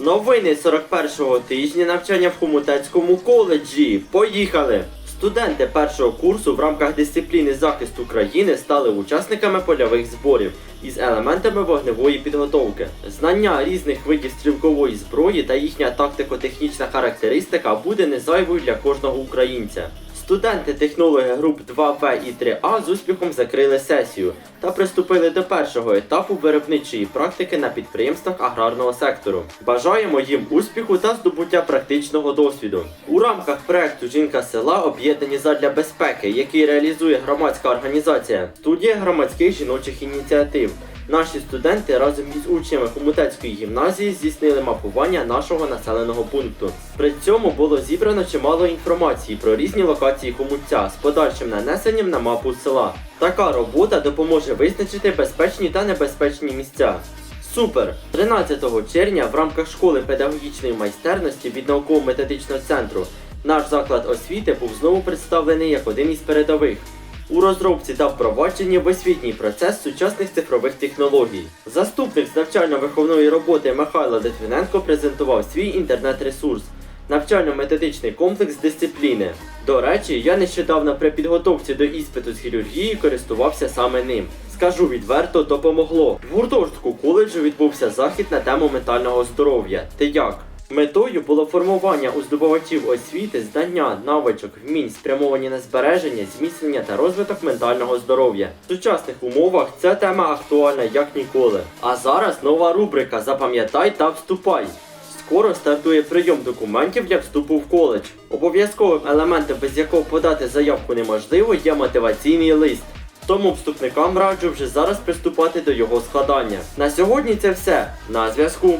Новини 41-го тижня навчання в Хомутецькому коледжі. Поїхали! Студенти першого курсу в рамках дисципліни захисту країни стали учасниками польових зборів із елементами вогневої підготовки. Знання різних видів стрілкової зброї та їхня тактико-технічна характеристика буде незайвою для кожного українця. Студенти-технологи груп 2В і 3А з успіхом закрили сесію та приступили до першого етапу виробничої практики на підприємствах аграрного сектору. Бажаємо їм успіху та здобуття практичного досвіду. У рамках проекту Жінка села об'єднані задля безпеки, який реалізує громадська організація студія громадських жіночих ініціатив. Наші студенти разом із учнями Хомутецької гімназії здійснили мапування нашого населеного пункту. При цьому було зібрано чимало інформації про різні локації Хомутця з подальшим нанесенням на мапу села. Така робота допоможе визначити безпечні та небезпечні місця. Супер! 13 червня в рамках школи педагогічної майстерності від науково-методичного центру наш заклад освіти був знову представлений як один із передових у розробці та впровадженні в освітній процес сучасних цифрових технологій. Заступник з навчально-виховної роботи Михайло Литвиненко презентував свій інтернет-ресурс навчально-методичний комплекс дисципліни. До речі, я нещодавно при підготовці до іспиту з хірургії користувався саме ним. Скажу відверто, допомогло. В гуртожитку коледжу відбувся захід на тему ментального здоров'я. Ти як? Метою було формування у здобувачів освіти знання, навичок, вмінь, спрямовані на збереження, зміцнення та розвиток ментального здоров'я. В сучасних умовах ця тема актуальна як ніколи. А зараз нова рубрика Запам'ятай та вступай. Скоро стартує прийом документів для вступу в коледж. Обов'язковим елементом, без якого подати заявку неможливо, є мотиваційний лист. Тому вступникам раджу вже зараз приступати до його складання. На сьогодні це все. На зв'язку.